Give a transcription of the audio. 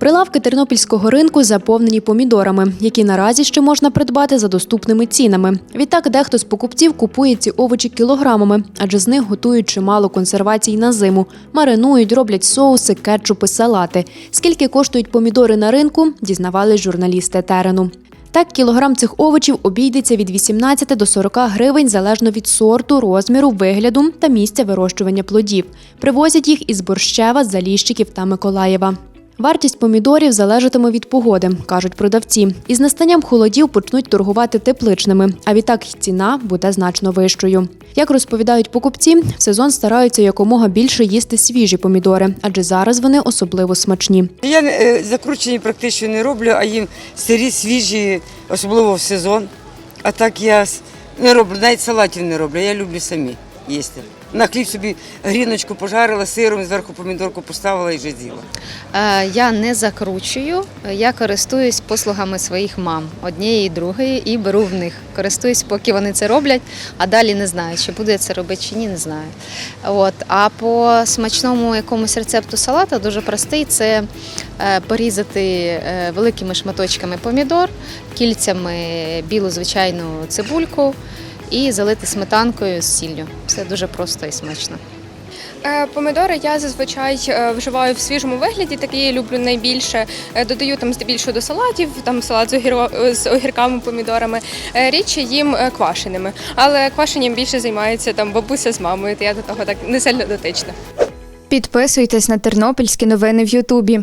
Прилавки тернопільського ринку заповнені помідорами, які наразі ще можна придбати за доступними цінами. Відтак, дехто з покупців купує ці овочі кілограмами, адже з них готують чимало консервацій на зиму, маринують, роблять соуси, кетчупи, салати. Скільки коштують помідори на ринку, дізнавались журналісти терену. Так, кілограм цих овочів обійдеться від 18 до 40 гривень залежно від сорту, розміру, вигляду та місця вирощування плодів. Привозять їх із Борщева, Заліщиків та Миколаєва. Вартість помідорів залежатиме від погоди, кажуть продавці. Із настанням холодів почнуть торгувати тепличними, а відтак ціна буде значно вищою. Як розповідають покупці, в сезон стараються якомога більше їсти свіжі помідори, адже зараз вони особливо смачні. Я е, закручені практично не роблю, а їм сирі, свіжі, особливо в сезон. А так я не роблю, навіть салатів не роблю, я люблю самі їсти. На хліб собі гріночку пожарила, сиром, зверху помідорку поставила і вже з'їла. Е, Я не закручую, я користуюсь послугами своїх мам, однієї і другої, і беру в них. Користуюсь, поки вони це роблять, а далі не знаю, чи буду я це робити чи ні, не знаю. От. А по смачному якомусь рецепту салата дуже простий це е, порізати е, великими шматочками помідор, кільцями білу звичайну цибульку і залити сметанкою з сіллю. Все дуже просто і смачно. Е, Помідори я зазвичай е, вживаю в свіжому вигляді, такі я люблю найбільше. Е, Додаю там здебільшого до салатів, там салат з, огіро- з огірками, помідорами. Рідше їм квашеними. Але квашенням більше займається там бабуся з мамою, то я до того так не сильно дотична. Підписуйтесь на тернопільські новини в Ютубі.